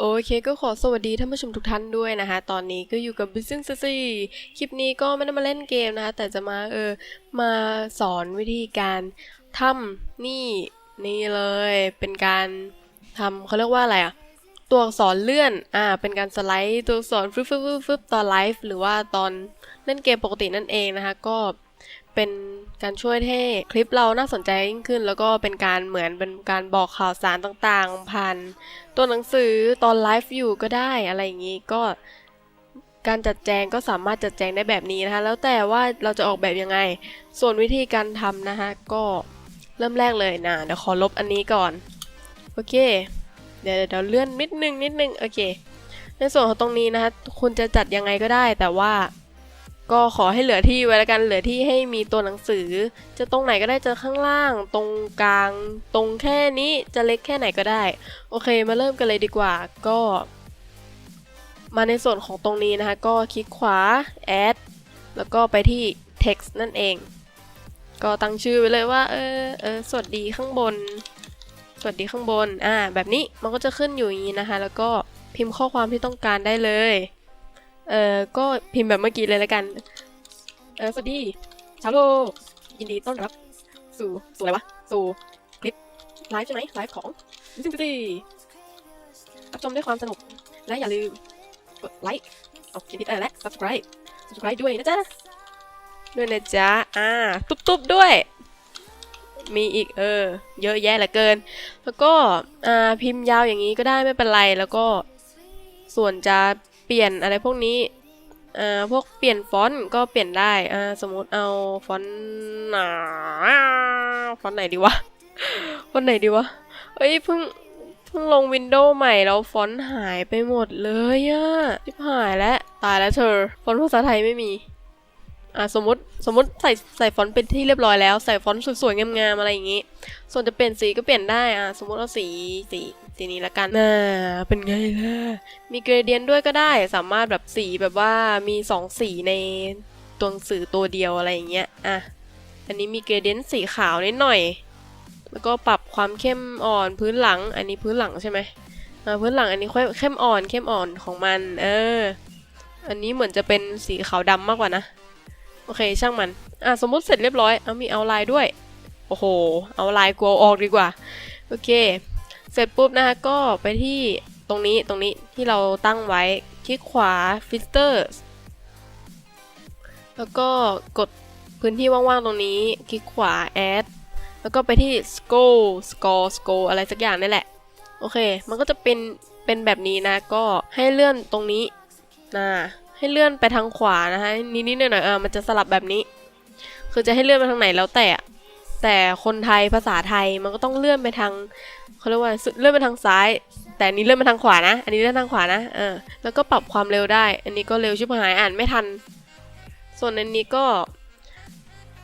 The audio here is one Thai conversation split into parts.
โอเคก็ขอสวัสดีท่านผู้ชมทุกท่านด้วยนะคะ ตอนนี้ก็อยู่กับ Business c c คลิปนี้ก็ไม่ได้มาเล่นเกมนะคะ แต่จะมาเออมาสอนวิธีการทำนี่นี่เลยเป็นการทำเขาเรียกว่าอะไรอะตัวอักษรเลื่อนอ่าเป็นการสไลด์ตัวอักษรฟึบฟึบฟึบฟึบตอนไลฟ์หรือว่าตอนเล่นเกมปกตินั่นเองนะคะ ก็ เป็นการช่วยให้คลิปเราน่าสนใจยิ่งขึ้น แล้วก็เป็นการเหมือนเป็นการบอกข่าวสารต่างๆ ผ่านตัวหนังสือตอนไลฟ์อยู่ก็ได้อะไรอย่างนี้ก็การจัดแจงก็สามารถจัดแจงได้แบบนี้นะคะ แล้วแต่ว่าเราจะออกแบบยังไง ส่วนวิธีการทำนะคะก็เริ่มแรกเลยนะเดี๋ยวขอลบอันนี้ก่อนโอเค เดี๋ยวเดี๋ยวเลื่อนนิดนึงนิดนึงโอเค ในส่วนของตรงนี้นะคะคุณจะจัดยังไงก็ได้ แต่ว่า ก็ขอให้เหลือที่ไว้แล้วกันเหลือที่ให้มีตัวหนังสือ จะตรงไหนก็ได้จะข้างล่าง ตรงกลาง ตรงแค่นี้จะเล็กแค่ไหนก็ได้ โอเคมาเริ่มกันเลยดีกว่าก็ มาในส่วนของตรงนี้นะคะ ก็คลิกขวา add แล้วก็ไปที่ text นั่นเอง ก็ตั้งชื่อไว้เลยว่า เออเออสวัสดีข้างบน สวัสดีข้างบนอ่าแบบนี้มันก็จะขึ้นอยู่อย่างนี้นะคะ แล้วก็พิมพ์ข้อความที่ต้องการได้เลย เออก็พิมพ์แบบเมื่อกี้เลยล้วกัน เออสวัสดีชาวโลกยินดีต้อนรับ สู่สู่อะไรวะ สู่คลิปไลฟ์ใช่ไหมไลฟ์ของซิมซี่รับชมด้วยความสนุก และอย่าลืมกดไลค์เอาคิดอะไรและ subscribe subscribe ด้วยนะจ๊ะ ด้วยนะจ๊ะ อ่า ตุ๊บๆด้วย มีอีกเออ เยอะแยะเหลือเกิน แล้วก็ อ่า พิมพ์ยาวอย่างนี้ก็ได้ไม่เป็นไร แล้วก็ ส่วนจะ เปลี่ยนอะไรพวกนี้อ่าพวกเปลี่ยนฟอนต์ก็เปลี่ยนได้อ่าสมมติเอาฟอนต์หนาฟอนต์ไหนดีวะฟอนต์ไหนดีวะเอ้ยเพิ่งเพิ่งลงวินโดว์ใหม่แล้วฟอนต์หายไปหมดเลยอะทิบหายแล้วตายแล้วเธอฟอนต์ภาษาไทยไม่มี อ่าสมมติสมมติใส่ใส่ฟอนต์เป็นที่เรียบร้อยแล้ว ใส่ฟอนต์สวยๆงามๆอะไรอย่างงี้ ส่วนจะเปลี่ยนสีก็เปลี่ยนได้อ่าสมมติเอาสีสีสีนี้ละกันน่าเป็นไงล่ะมีเกรเดียนด้วยก็ได้สามารถแบบสีแบบว่ามีสองสีในตัวหนังสือตัวเดียวอะไรอย่างเงี้ยอะอันนี้มีเกรเดียนสีขาวนิดหน่อย แล้วก็ปรับความเข้มอ่อนพื้นหลัง อันนี้พื้นหลังใช่ไหมอ่าพื้นหลังอันนี้ค่อยเข้มอ่อนเข้มอ่อนของมัน เออ อันนี้เหมือนจะเป็นสีขาวดำมากกว่านะ โอเคช่างมัน อะสมมุติเสร็จเรียบร้อย เอามีเอาลายด้วย โอ้โห เอาลายกลัวออกดีกว่า โอเค เสร็จปุ๊บนะคะก็ไปที่ตรงนี้ตรงนี้ที่เราตั้งไว้ คลิกขวา filters แล้วก็กดพื้นที่ว่างๆตรงนี้ คลิกขวา add แล้วก็ไปที่ scroll score score อะไรสักอย่างนี่แหละ โอเค มันก็จะเป็น เป็นแบบนี้นะ ก็ให้เลื่อนตรงนี้นะ ให้เลื่อนไปทางขวานะคะนิดๆหน่อยๆเออมันจะสลับแบบนี้ คือจะให้เลื่อนไปทางไหนแล้วแต่แต่คนไทยภาษาไทยมันก็ต้องเลื่อนไปทางเขาเรียกว่าเลื่อนไปทางซ้าย แต่นนี้เลื่อนไปทางขวานะ อันนี้เลื่อนทางขวานะเออแล้วก็ปรับความเร็วได้ อันนี้ก็เร็วชิบหายอ่านไม่ทัน ส่วนอันนี้ก็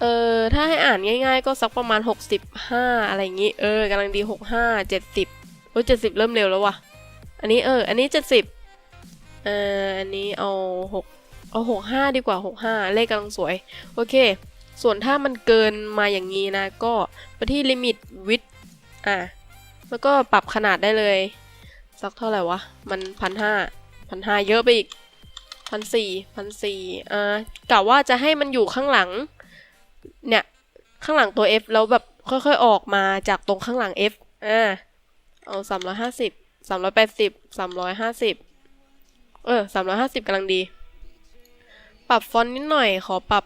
เออถ้าให้อ่านง่าย ๆ ก็สักประมาณ 65 อะไรอย่างงี้เออกำลังดี 65 70โอ้ย70 เริ่มเร็วแล้วว่ะ อันนี้เออ อันนี้ 70 เอ่ออันนี้เอา6เอา65ดีกว่า65เลขกำลังสวย โอเค ส่วนถ้ามันเกินมาอย่างนี้นะ ก็ไปที่ limit width อะแล้วก็ปรับขนาดได้เลย สักเท่าไหร่วะ มันพันห้าพันห้าเยอะไปอีกพันสี่พันสี่อ่ากะว่าจะให้มันอยู่ข้างหลัง เนี่ย ข้างหลังตัว F แล้วแบบค่อยๆออกมาจากตรงข้างหลัง F อ่าเอาสามร้อยห้าสิบสามร้อยแปดสิบสามร้อยห้าสิบ เออสามร้อยห้าสิบกำลังดี ปรับฟอนต์นิดหน่อย ขอปรับ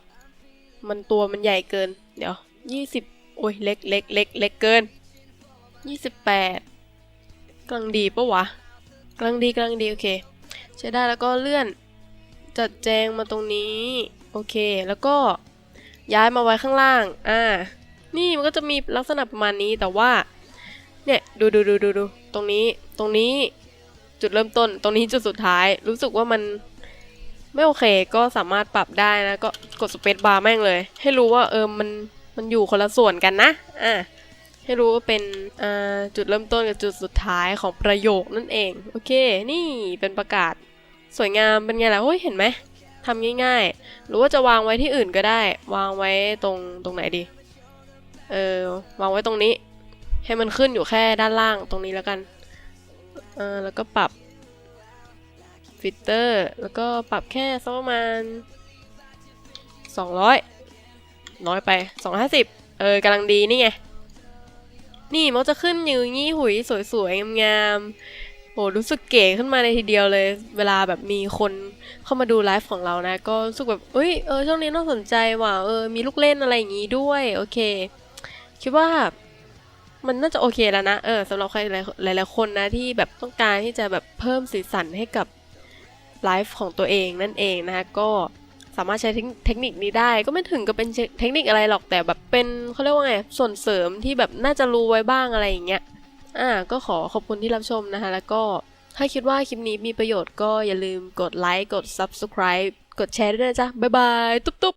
มันตัวมันใหญ่เกิน เดี๋ยวยี่สิบโอ้ยเล็กเล็กเล็กเล็กเกินยี่สิบแปดกำลังดีปะวะกำลังดีกำลังดี โอเค ใช้ได้แล้วก็เลื่อน จัดแจงมาตรงนี้ โอเค แล้วก็ย้ายมาไว้ข้างล่าง อ่า นี่มันก็จะมีลักษณะประมาณนี้แต่ว่า เนี่ย ดูดูดูดูดู ตรงนี้ ตรงนี้ จุดเริ่มต้น ตรงนี้จุดสุดท้าย รู้สึกว่ามันไม่โอเคก็สามารถปรับได้นะ ก็กดสเปซบาร์แม่งเลย ให้รู้ว่าเออมันมันอยู่คนละส่วนกันนะอ่าให้รู้ว่าเป็นอ่าจุดเริ่มต้นกับจุดสุดท้ายของประโยคนั่นเอง โอเค นี่เป็นประกาศสวยงามเป็นไงล่ะเฮ้ยเห็นไหมทำง่ายๆ หรือว่าจะวางไว้ที่อื่นก็ได้ วางไว้ตรงตรงไหนดี เออวางไว้ตรงนี้ ให้มันขึ้นอยู่แค่ด้านล่างตรงนี้แล้วกัน เออแล้วก็ปรับฟิลเตอร์แล้วก็ปรับแค่สักประมาณ200 น้อยไป 250 เออกำลังดีนี่ไง นี่มันจะขึ้นอยู่งี้หุยสวยๆ งามๆโหรู้สึกเก๋ขึ้นมาในทีเดียวเลย เวลาแบบมีคนเข้ามาดูไลฟ์ของเรานะ ก็รู้สึกแบบเอ้ยเออช่วงนี้น่าสนใจว่ะเออมีลูกเล่นอะไรอย่างงี้ด้วย โอเค คิดว่า มันน่าจะโอเคแล้วนะ เออสำหรับใครหลาย ๆ คนนะที่แบบต้องการที่จะแบบเพิ่มสีสันให้กับไลฟ์ของตัวเองนั่นเองนะคะก็สามารถใช้เทคเทคนิคนี้ได้ ก็ไม่ถึงกับเป็นเทคนิคอะไรหรอกแต่แบบเป็นเขาเรียกว่าไงส่วนเสริมที่แบบน่าจะรู้ไว้บ้างอะไรอย่างเงี้ยอ่าก็ขอขอบคุณที่รับชมนะคะ แล้วก็ถ้าคิดว่าคลิปนี้มีประโยชน์ก็อย่าลืมกดไลค์กด subscribe กดแชร์ด้วยนะจ๊ะ บ๊ายบาย ตุ๊บตุ๊บ